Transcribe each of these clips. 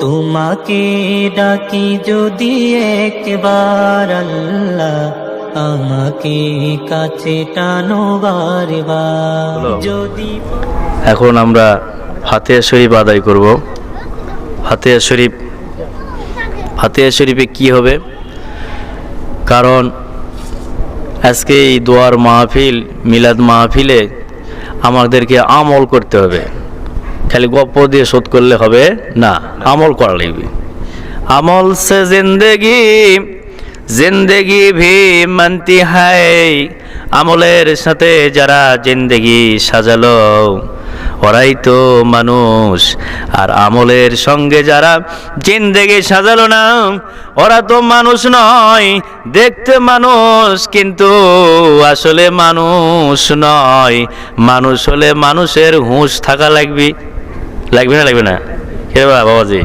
তোমাকে ডাকি যদি একবার আল্লাহ আমাকে কাছে টানো বারবার। যদি এখন আমরা ফাতেহা শরীফ আদায় করব। ফাতেহা শরীফ ফাতেহা শরীফে কি হবে? কারণ আজকে এই দোয়ার মাহফিল মিলাদ মাহফিলে আমাদেরকে আমল করতে হবে। খালি গপ্প দিয়ে শোধ করলে হবে না। আমল করা লাগবে। আমল সে জিন্দেগি জিন্দেগি ভি মানতি হাই আমলের সাথে যারা জিন্দেগি সাজালো, ওরাই তো মানুষ। আর আমলের সঙ্গে যারা জিন্দেগি সাজালো না, ওরা তো মানুষ নয়। দেখতে মানুষ, কিন্তু আসলে মানুষ নয়। মানুষ হলে মানুষের হুঁশ থাকা লাগবে। লাগবে না লাগবে না। বা বাবাজি,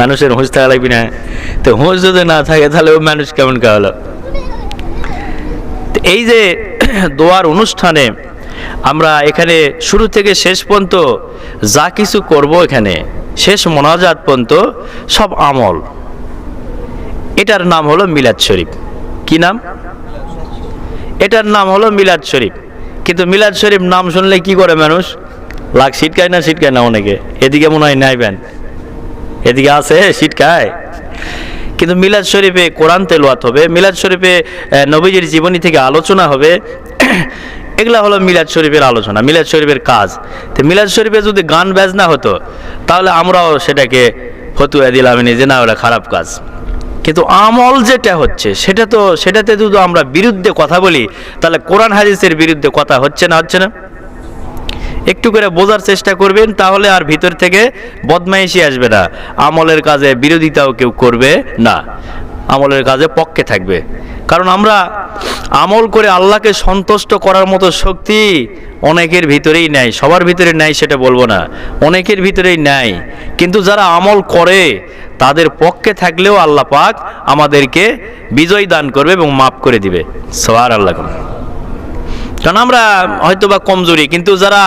মানুষের হুঁশ থাকা লাগবে না। তো হুঁশ যদি না থাকে, তাহলে ও মানুষ কেমন কা হলো তো এই যে দোয়ার অনুষ্ঠানে আমরা এখানে শুরু থেকে শেষ পর্যন্ত যা কিছু করব এখানে, শেষ মোনাজাত পর্যন্ত সব আমল। এটার নাম হলো মিলাদ শরীফ। কি নাম? এটার নাম হলো মিলাদ শরীফ। কিন্তু মিলাদ শরীফ নাম শুনলে কি করে মানুষ? লাখ সিটকায় না সিটকায় না অনেকে। এদিকে মনে হয় নাই নাইবেন এদিকে আছে সিটকায় কিন্তু মিলাদ শরীফে কোরআন তেলোয়াত হবে, মিলাদ শরীফে নবীজির জীবনী থেকে আলোচনা হবে। এগুলা হলো মিলাদ শরীফের আলোচনা, মিলাদ শরীফের কাজ। তো মিলাদ শরীফে যদি গান বাজনা হতো, তাহলে আমরাও সেটাকে ফতুয়া দিলাম যে না ওটা খারাপ কাজ। কিন্তু আমল যেটা হচ্ছে, সেটা তো, সেটাতে যদি আমরা বিরুদ্ধে কথা বলি, তাহলে কোরআন হাদিসের বিরুদ্ধে কথা হচ্ছে না হচ্ছে না? একটু করে বোঝার চেষ্টা করবেন, তাহলে আর ভিতর থেকে বদমাইশি আসবে না। আমলের কাজে বিরোধিতাও কেউ করবে না। আমলের কাজে পক্ষে থাকবে। কারণ আমরা আমল করে আল্লাহকে সন্তুষ্ট করার মতো শক্তি অনেকের ভিতরেই নাই। সবার ভিতরে নাই সেটা বলব না। অনেকের ভিতরেই নাই। কিন্তু যারা আমল করে, তাদের পক্ষে থাকলেও আল্লাহ পাক আমাদেরকে বিজয় দান করবে এবং মাফ করে দিবে। সবার আল্লাহ। কারণ আমরা হয়তো বা কমজোরি, কিন্তু যারা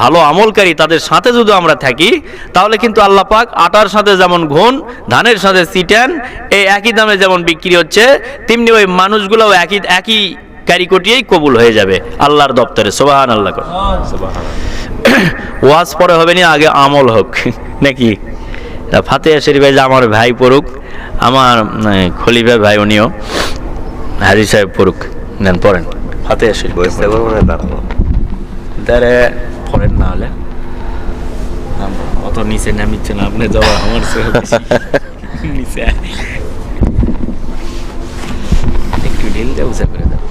ভালো আমলকারী, তাদের সাথে যদি আমরা থাকি, তাহলে কিন্তু আল্লাহ পাক আটার সাথে যেমন ঘুণ, ধানের সাথে সিটান, এই একই দামে যেমন বিক্রি হচ্ছে, তেমনি ওই মানুষগুলোও একই একই কারিকটিয়েই কবুল হয়ে যাবে আল্লাহর দপ্তরে। সোবাহান আল্লাহ ওয়াজ পরে হবে না, আগে আমল হোক, নাকি? তা ফাতেহা শরীফে যে আমার ভাই পড়ুক, আমার খলিফা ভাই, উনিও হাজি সাহেব পড়ুক, নেন, পড়েন। ফাতেহা শরীফ বসতে পারবো না দাঁড়ানো দাঁড়ে পড়েন না হলে আম- অত নিচে নামিচ্ছে না আপনি যাওয়া আমার চেয়ে বেশি। নিচে একটু ঢিল দিয়ে উঁচা করে দাও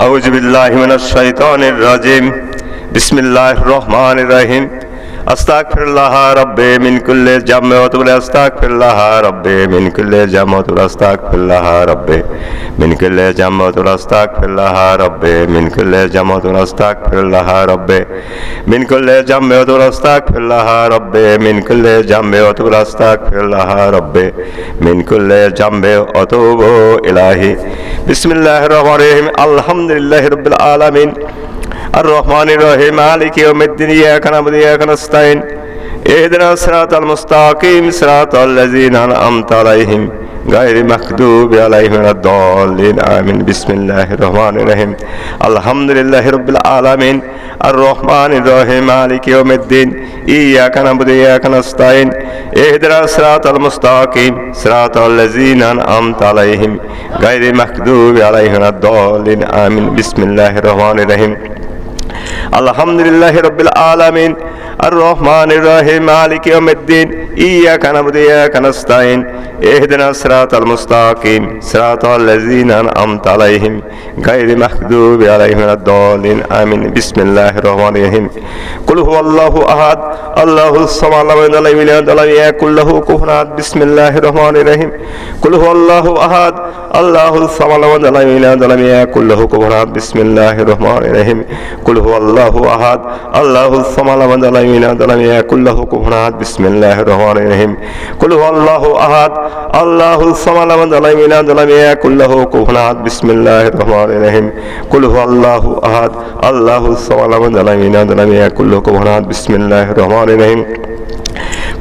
أعوذ بالله من الشيطان الرجيم بسم الله الرحمن الرحيم আস্তাগফিরুল্লাহ রাব্বে মিন কুল্লি জামে ওয়া তুবলে, আস্তাগফিরুল্লাহ রাব্বে মিন কুল্লি জামে ওয়া তুবলে, আস্তাগফিরুল্লাহ রাব্বে মিন কুল্লি জামে ওয়া তুবলে, আস্তাগফিরুল্লাহ রাব্বে মিন কুল্লি জামে ওয়া তুবলে, আস্তাগফিরুল্লাহ রাব্বে মিন কুল্লি জামে ওয়া তুবলে, আস্তাগফিরুল্লাহ রাব্বে মিন কুল্লি জামে ওয়া তুবলে, আস্তাগফিরুল্লাহ রাব্বে মিন কুল্লি জামে আর রহমানির রহিম মালিক ইয়াউমিদ্দিন ইয়াকা নাবুদু ইয়াকা নাস্তাইন ইহদিনা সিরাতাল মুস্তাকিম সিরাতাল লাযিনা আনআমতা আলাইহিম গায়রি মাকদুবি আলাইহিম ওয়ালাদ-দাল্লিন আমিন বিসমিল্লাহির রহমানির রহিম আলহামদুলিল্লাহি রাব্বিল আলামিন আর রহমানির রহিম মালিক ইয়াউমিদ্দিন ইয়াকা নাবুদু ইয়াকা নাস্তাইন ইহদিনা সিরাতাল মুস্তাকিম সিরাতাল লাযিনা আনআমতা আলাইহিম গায়রি মাকদুবি আলাইহিম ওয়ালাদ-দাল্লিন আমিন বিসমিল্লাহির রহমানির রহিম আলহামদুলিল্লাহ রবিল আলমিন আর রহমান রহিম মালিক ইয়মদ্দিন ইয়া কানাবুদ ইয়া কানাস্তাইন ইহদিনা সিরাতাল মুস্তাকিম, সিরাতাল লাযিনা আনআমতা আলাইহিম গায়রিল মাহদুব আলাইহিম ওয়ালাদ-দালিন আমিন, বিসমিল্লাহির রহমানির রহিম। কুল হুয়াল্লাহু আহাদ আল্লাহুস সামাদ, লাম ইয়ালিদ ওয়ালাম ইয়াকুল, লাহু কুফুয়ান আহাদ বিসমিল্লাহির রহমানির রহিম। কুল হুয়াল্লাহু আহাদ আল্লাহুস সামাদ, লাম ইয়ালিদ ওয়ালাম ইয়াকুল, লাহু কুফুয়ান আহাদ বিসমিল্লাহির রহমানির রহিম। কুল হুয়াল্লাহু আল্লাহু আহাদ আল্লাহুল সামাদ আমাদ আলাম ইনাদ আলাম ইয়াকুল্লাহু কুফুন আহাদ বিসমিল্লাহির রহমানির রহিম কুল আল্লাহু আহাদ আল্লাহুল সামাদ আমাদ আলাম ইনাদ আলাম ইয়াকুল্লাহু কুফুন আহাদ বিসমিল্লাহির রহমানির রহিম কুল আল্লাহু আহাদ আল্লাহুল সামাদ আমাদ আলাম ইনাদ আলাম ইয়াকুল্লাহু কুফুন আহাদ বিসমিল্লাহির রহমানির রহিম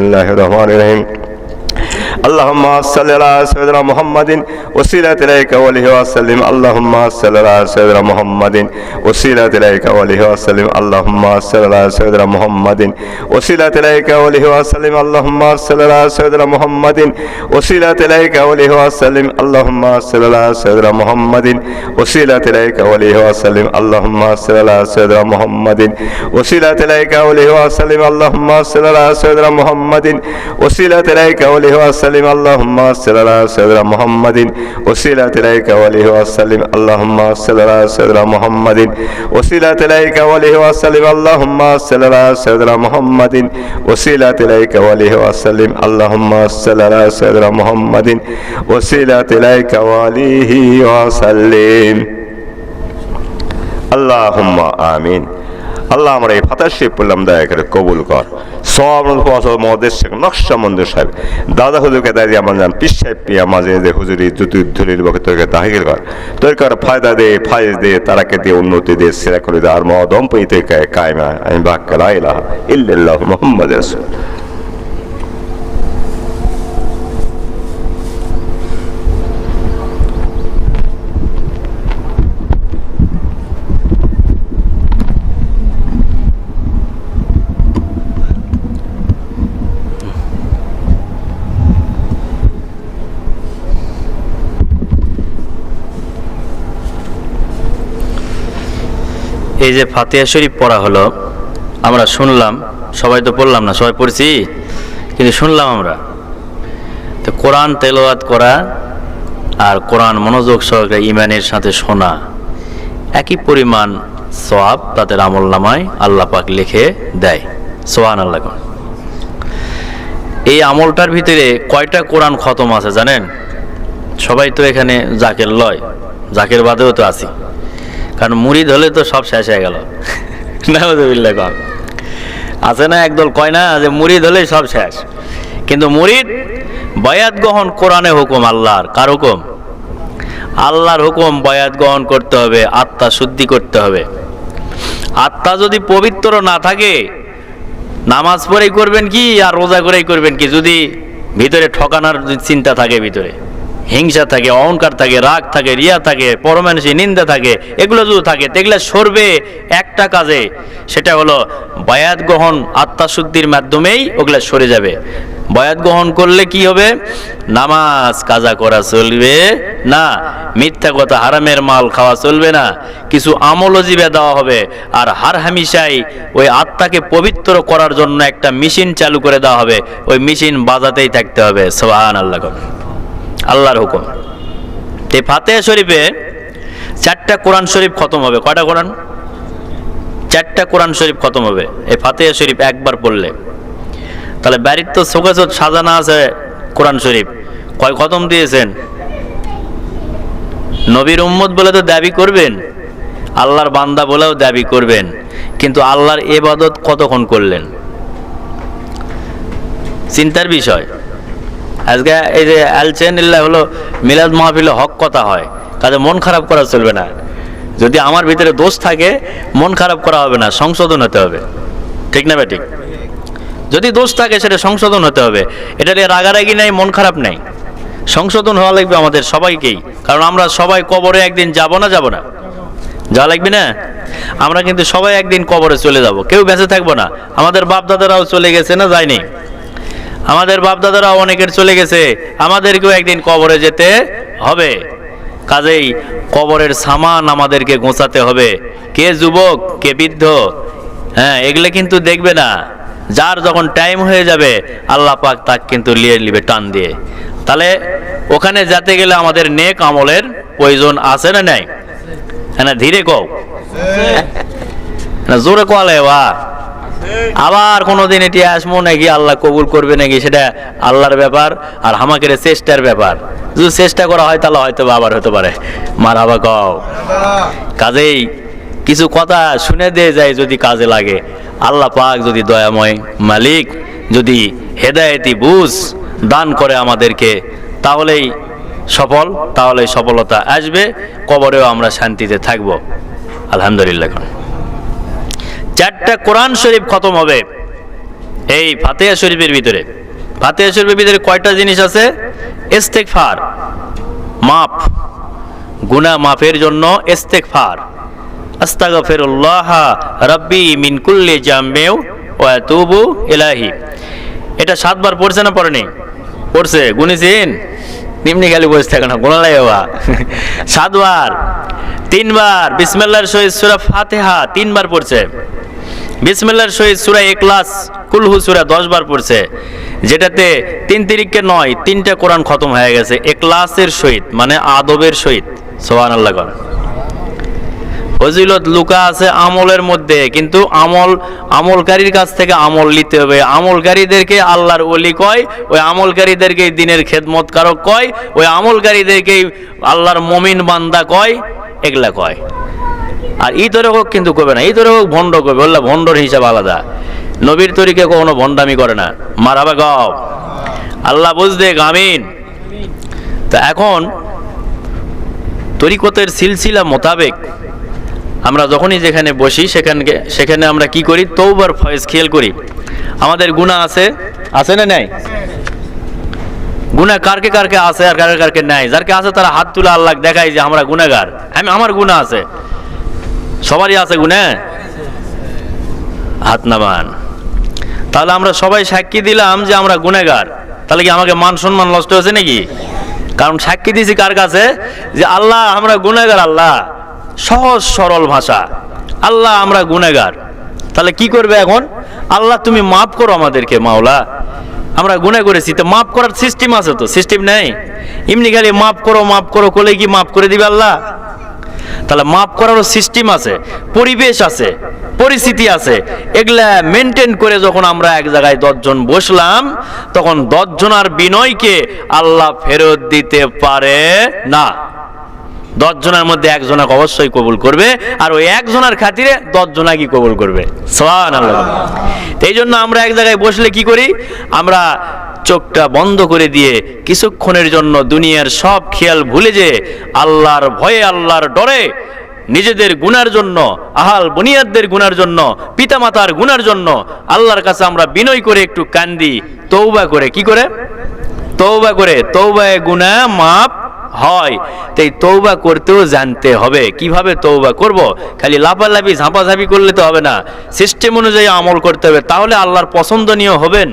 الله الرحمن الرحيم. اللهم صل على سيدنا محمد وسيلة إليك وله وسلم. اللهم صل على سيدنا محمد وسيلة إليك وله وسلم. اللهم صل على سيدنا محمد وسيلة إليك وله وسلم. اللهم صل على سيدنا محمد وسيلة إليك وله وسلم. اللهم صل على سيدنا محمد وسيلة إليك وله وسلم. اللهم صل على سيدنا محمد وسيلة إليك وله وسلم. اللهم صل على سيدنا محمد وسيلة إليك وله وسلم. اللهم صل على سيدنا محمد وسيلة إليك وله وسلم. اللهم صل على سيدنا محمد وسيلة إليك وله وسلم. اللهم صل على سيدنا محمد وسيلة إليك وله وسلم. اللهم صل على سيدنا محمد وسيلة إليك وله وسلم. اللهم آمين. আল্লাহ আমরা এই ফাতার শেখ পড়লাম দয়া করে কবুল কর। সব মহাদেশ শেখ নকশা মন্দির সাহেব, দাদা হুজুরকে দাদি আমার জান পিস সাহেব, পিয়া মাঝে যে হুজুরি জুতুর বকে তোকে তাহির কর। তোর কর ফায়দা দে ফায়দ দে, তারাকে দিয়ে উন্নতি দে, সেরা করে দে, আর মহদম কায়মা আমি বাক্য লাইলা ইল্লাহ মোহাম্মদ রাসূল এই যে ফাতিহা শরীফ পড়া হলো, আমরা শুনলাম, সবাই তো পড়লাম না, সবাই পড়ছি, কিন্তু শুনলাম আমরা। তো কোরআন তেলাওয়াত করা আর কোরআন মনোযোগ সহকারে ইমানের সাথে শোনা, একই পরিমাণ সওয়াব তাদের আমল নামায় আল্লাহ পাক লিখে দেয়। সোহান আল্লাহ এই আমলটার ভিতরে কয়টা কোরআন খতম আছে জানেন? সবাই তো এখানে জাকের লয়, জাকের বাদেও তো আছি। কারণ মুড়ি ধরলে তো সব শেষ হয়ে গেল। নাউজুবিল্লাহ কম আছে না একদল কয় না যে মুড়ি ধরলেই সব শেষ। কিন্তু মুড়িদ বয়াত গ্রহণ কোরআনে হুকুম, আল্লাহর। কার হুকুম? আল্লাহর হুকুম বয়াত গ্রহণ করতে হবে, আত্মা শুদ্ধি করতে হবে। আত্মা যদি পবিত্র না থাকে, নামাজ পড়েই করবেন কি আর রোজা করেই করবেন কি? যদি ভিতরে ঠকানোর চিন্তা থাকে ভিতরে। হিংসা থাকে, অহংকার থাকে, রাগ থাকে, রিয়া থাকে, পরমানুষী নিন্দা থাকে, এগুলো যদি থাকে এগুলো সরবে একটা কাজে, সেটা হলো বায়াত গ্রহণ আত্মাশুদ্ধির মাধ্যমেই ওগুলো সরে যাবে। বয়াত গ্রহণ করলে কি হবে? নামাজ, কাজা করা চলবে না, মিথ্যা কথা, হারামের মাল খাওয়া চলবে না, কিছু আমলও জীবে দেওয়া হবে, আর হার হামিশাই ওই আত্মাকে পবিত্র করার জন্য একটা মেশিন চালু করে দেওয়া হবে, ওই মেশিন বাজাতেই থাকতে হবে সোহান আল্লাহ আল্লাহর হুকুম। এই ফাতেহা শরীফে চারটা কোরআন শরীফ খতম হবে। কয়টা কোরআন? চারটা কোরআন শরীফ খতম হবে। এই ফাতেহা শরীফ একবার পড়লে। তাহলে বাড়ির তো শোকেছত সাজানো আছে কোরআন শরীফ। কয় খতম দিয়েছেন? নবীর উম্মত বলে তো দাবি করবেন। আল্লাহর বান্দা বলেও দাবি করবেন। কিন্তু আল্লাহর এবাদত কতক্ষণ করলেন? চিন্তার বিষয়। আজকে এই যে আলচেনিল্লাহ হলো মিলাদ মাহফিলে হক কথা হয়, কাজে মন খারাপ করা চলবে না। যদি আমার ভিতরে দোষ থাকে, মন খারাপ করা হবে না, সংশোধন হতে হবে। ঠিক না ঠিক? যদি দোষ থাকে, সেটা সংশোধন হতে হবে। এটা নিয়ে রাগারাগি নেই, মন খারাপ নেই। সংশোধন হওয়া লাগবে আমাদের সবাইকেই, কারণ আমরা সবাই কবরে একদিন যাব না যাব না। যাওয়া লাগবে না? আমরা কিন্তু সবাই একদিন কবরে চলে যাব। কেউ বেঁচে থাকব না। আমাদের বাপ দাদারাও চলে গেছে না, যায়নি? আমাদের বাপ দাদারাও অনেকের চলে গেছে আমাদেরকেও একদিন কবরে যেতে হবে। কাজেই কবরের সামান আমাদেরকে গোছাতে হবে। কে যুবক কে বৃদ্ধ হ্যাঁ এগুলো কিন্তু দেখবে না। যার যখন টাইম হয়ে যাবে আল্লাহ পাক তাক কিন্তু লিয়ে নিবে টান দিয়ে। তাহলে ওখানে যেতে গেলে আমাদের নেক আমলের প্রয়োজন আছে না নাই? হ্যাঁ ধীরে কও। না জোরে কলে বা আবার কোনোদিন এটি আসব নাকি আল্লাহ কবুল করবে নাকি, সেটা আল্লাহর ব্যাপার আর হামাকের চেষ্টার ব্যাপার। যদি চেষ্টা করা হয়, তাহলে হয়তো আবার হতে পারে। মার হাবা কও। কাজেই কিছু কথা শুনে দিয়ে যায় যদি কাজে লাগে। আল্লাহ পাক যদি দয়াময় মালিক, যদি হেদায়েতি বুঝ দান করে আমাদেরকে, তাহলেই সফল, তাহলেই সফলতা আসবে, কবরেও আমরা শান্তিতে থাকব। আলহামদুলিল্লাহ চারটা কোরআন শরীফ খতম হবে। এই ফাতেহা শরীফের ভিতরে। ফাতেহা শরীফের ভিতরে কয়টা জিনিস আছে? ইস্তেগফার মাপ গুনা মাফের জন্য মিন কুল্লি জামবেও ওয়া আতুবু ইলাহি এটা সাতবার পড়ছে না পড়েনি? পড়ছে। বসে থাকে না সাতবার, তিনবার তিনবার পড়ছে। বিসমিল্লাহর সহিত সুরা ইখলাস, কুলহু সুরা 10 বার পড়ছে, যেটাতে তিন তিরিককে নয়, তিনটা কোরআন খতম হয়ে গেছে, ইখলাসের সহিত মানে আদবের সহিত। সোহান আল্লাহ কর। ফজিলত লুকা আছে আমলের মধ্যে, কিন্তু আমল, আমলকারীর কাছ থেকে আমল নিতে হবে। আমলকারীদেরকে আল্লাহর ওলি কয়, ওই আমলকারীদেরকে দিনের খেদমতকারক কয়, ওই আমলকারীদেরকে আল্লাহর মমিন বান্দা কয়, এগুলা কয়। আর ই তরে হোক কিন্তু করবে না, এই তরে হোক ভণ্ড করবে, বললে ভণ্ডর হিসাব আলাদা। নবীর তরিকে কখনো ভণ্ডামি করে না মারাবা গাও। আল্লাহ বুঝদে গামিন তা এখন তরিকতের সিলসিলা মোতাবেক আমরা যখনই যেখানে বসি সেখানে সেখানে আমরা কি করি? তৌবার ফয়েজ খেয়াল করি। আমাদের গুণা আছে আছে না নাই? গুণা কারকে কারকে আছে আর কারকে কারকে নাই? যারকে আছে তারা হাত তুলে আল্লাহ দেখায় যে আমরা গুণাগার আমি আমার গুণা আছে। সবারই আছে গুনে হাত নামান। তাহলে আমরা সবাই সাক্ষী দিলাম যে আমরা গুনেগার তাহলে কি আমাকে মান সম্মান নষ্ট হয়েছে নাকি? কারণ সাক্ষী দিয়েছি কার কাছে? যে আল্লাহ আমরা গুনেগার আল্লাহ। সহজ সরল ভাষা। আল্লাহ আমরা গুনেগার তাহলে কি করবে এখন? আল্লাহ তুমি মাফ করো আমাদেরকে, মাওলা। আমরা গুনে করেছি, তো মাফ করার সিস্টেম আছে তো সিস্টেম নেই? এমনি খালি মাফ করো মাফ করো, করলে কি মাফ করে দিবে আল্লাহ? তাহলে মাফ করারও সিস্টেম আছে, পরিবেশ আছে, পরিস্থিতি আছে। এগুলা মেনটেন করে যখন আমরা এক জায়গায় দশজন বসলাম, তখন দশজনার বিনয়কে আল্লাহ ফেরত দিতে পারে না। দশজনের মধ্যে একজনাকে অবশ্যই কবুল করবে, আর ওই একজনের খাতিরে দশ জনা কি কবুল করবে। সোহান আল্লাহ এই জন্য আমরা এক জায়গায় বসলে কি করি? আমরা চোখটা বন্ধ করে দিয়ে কিছুক্ষণের জন্য দুনিয়ার সব খেয়াল ভুলে যে আল্লাহর ভয়ে আল্লাহর ডরে, নিজেদের গুনার জন্য, আহাল বুনিয়াদদের গুনার জন্য, পিতামাতার গুনার জন্য আল্লাহর কাছে আমরা বিনয় করে একটু কান্দি তৌবা করে, কি করে? তৌবা করে তৌবায় গুনা মাপ হয়। তাই তৌবা করতেও জানতে হবে, কীভাবে তৌবা করব? খালি লাফালাফি, ঝাঁপাঝাঁপি করলে তো হবে না। সিস্টেম অনুযায়ী আমল করতে হবে, তাহলে আল্লাহর পছন্দনীয় হবেন।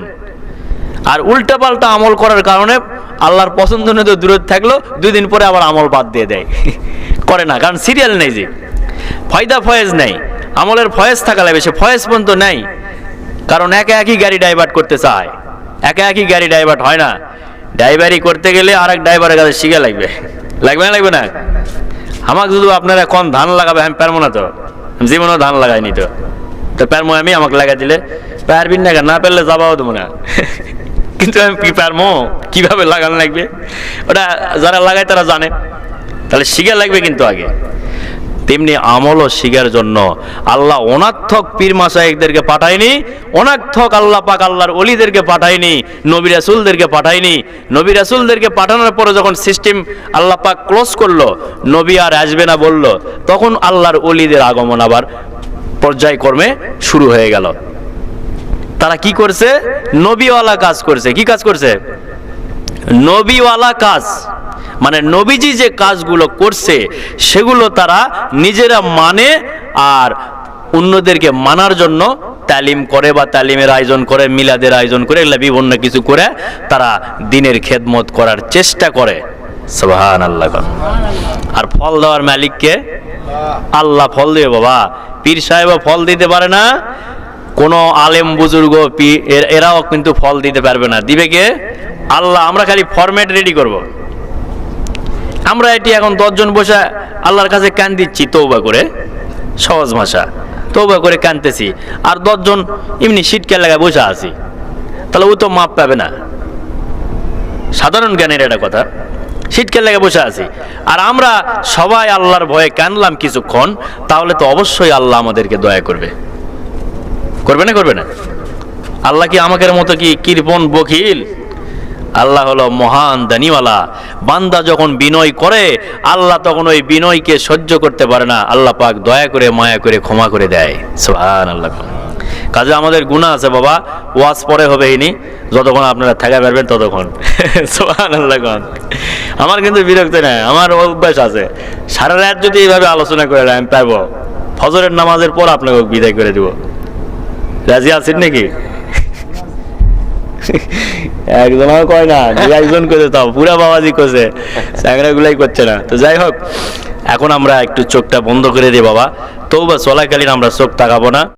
আর উল্টাপাল্টা আমল করার কারণে আল্লাহর পছন্দনীয় তো দূরে থাকল, দুই দিন পরে আবার আমল বাদ দিয়ে দেয়। করে না, কারণ সিরিয়াল নেই যে। ফয়দা ফয়েজ নেই। আমলের ফয়েজ থাকা লাগবে সে ফয়েজ পর্যন্ত নেই। কারণ একে একই গাড়ি ডাইভার্ট করতে চায়। একে একই গাড়ি ডাইভার্ট হয় না। ড্রাইভারি করতে গেলে আর এক ড্রাইভারের কাছে শিখে লাগবে। লাগবে না লাগবে না? আমাকে যদি আপনারা কোন ধান লাগাবে, আমি পারব না তো। জীবনেও ধান লাগাইনি তো। তো পারব আমি, আমাকে লাগাই দিলে। পারবিন না? না পারলে যাবাও দেবো না। কিন্তু আমি কি পারব? কীভাবে লাগানো লাগবে? ওটা যারা লাগায় তারা জানে। তাহলে শিখে লাগবে কিন্তু আগে। তেমনি আমলও শিখার জন্য। আল্লাহ অনার্থক পীর মাসাইকদেরকে পাঠায়নি, অনার্থক আল্লাহ পাক আল্লাহর অলিদেরকে পাঠায়নি, নবী রাসুলদেরকে পাঠায়নি। নবী রাসুলদেরকে পাঠানোর পরে যখন সিস্টেম আল্লাহ পাক ক্লোজ করল, নবী আর আসবে না বলল, তখন আল্লাহর অলিদের আগমন আবার পর্যায়ক্রমে শুরু হয়ে গেল। তারা কি করছে? নবীওয়ালা কাজ করছে। কি কাজ করছে? নবীওয়ালা কাজ। মানে নবীজি যে কাজগুলো করছে, সেগুলো তারা নিজেরা মানে আর অন্যদেরকে মানার জন্য তালিম করে বা তালিমের আয়োজন করে, মিলাদের আয়োজন করে, এগুলা বিভিন্ন কিছু করে তারা দিনের খেদমত করার চেষ্টা করে। আল্লাহ আর ফল দেওয়ার মালিককে? আল্লাহ ফল দেবে বাবা। পীর সাহেব ফল দিতে পারে না। কোন আলেম বুজুর্গ এরাও কিন্তু ফল দিতে পারবে না। দিবে কে? আল্লাহ। আমরা খালি ফরম্যাট রেডি করব। আমরা এটি এখন দশজন বসে আল্লাহর কাছে কান দিচ্ছি তৌবা করে। সহজ ভাষা। তৌবা করে কানতেছি। আর দশজন এমনি শীতকে লাগায় বসে আছি। তাহলে ও তো মাপ পাবে না। সাধারণ জ্ঞানের এটা কথা। শীতকাল লেগে বসে আছি। আর আমরা সবাই আল্লাহর ভয়ে কানলাম কিছুক্ষণ, তাহলে তো অবশ্যই আল্লাহ আমাদেরকে দয়া করবে। করবে না করবে না? আল্লাহ কি আমাদের মতো কি কৃপণ, বকিল? আল্লাহ হলো মহান দানিওয়ালা। বান্দা যখন বিনয় করে, আল্লাহ তখন ওই বিনয়কে সহ্য করতে পারে না। আল্লাহ পাক দয়া করে, মায়া করে, ক্ষমা করে দেয়। সুবহান আল্লাহ কাজে আমাদের গুণা আছে বাবা, ওয়াজ পরে হবে ইনি। যতক্ষণ আপনারা থাকা পারবেন ততক্ষণ। সোহান আল্লাহ আমার কিন্তু বিরক্ত নাই, আমার অভ্যাস আছে। সারা রাত যদি এইভাবে আলোচনা করে আমি পারব। ফজরের নামাজের পর আপনাকে বিদায় করে দিব। রাজি আছেন নাকি? একজন আর কয় না একজন করে তাও পুরা বাবাজি করছে স্যাংরা গুলাই করছে না। তো যাই হোক, এখন আমরা একটু চোখটা বন্ধ করে দিই বাবা। তবু বা চলাকালীন আমরা চোখ তাকাবো না।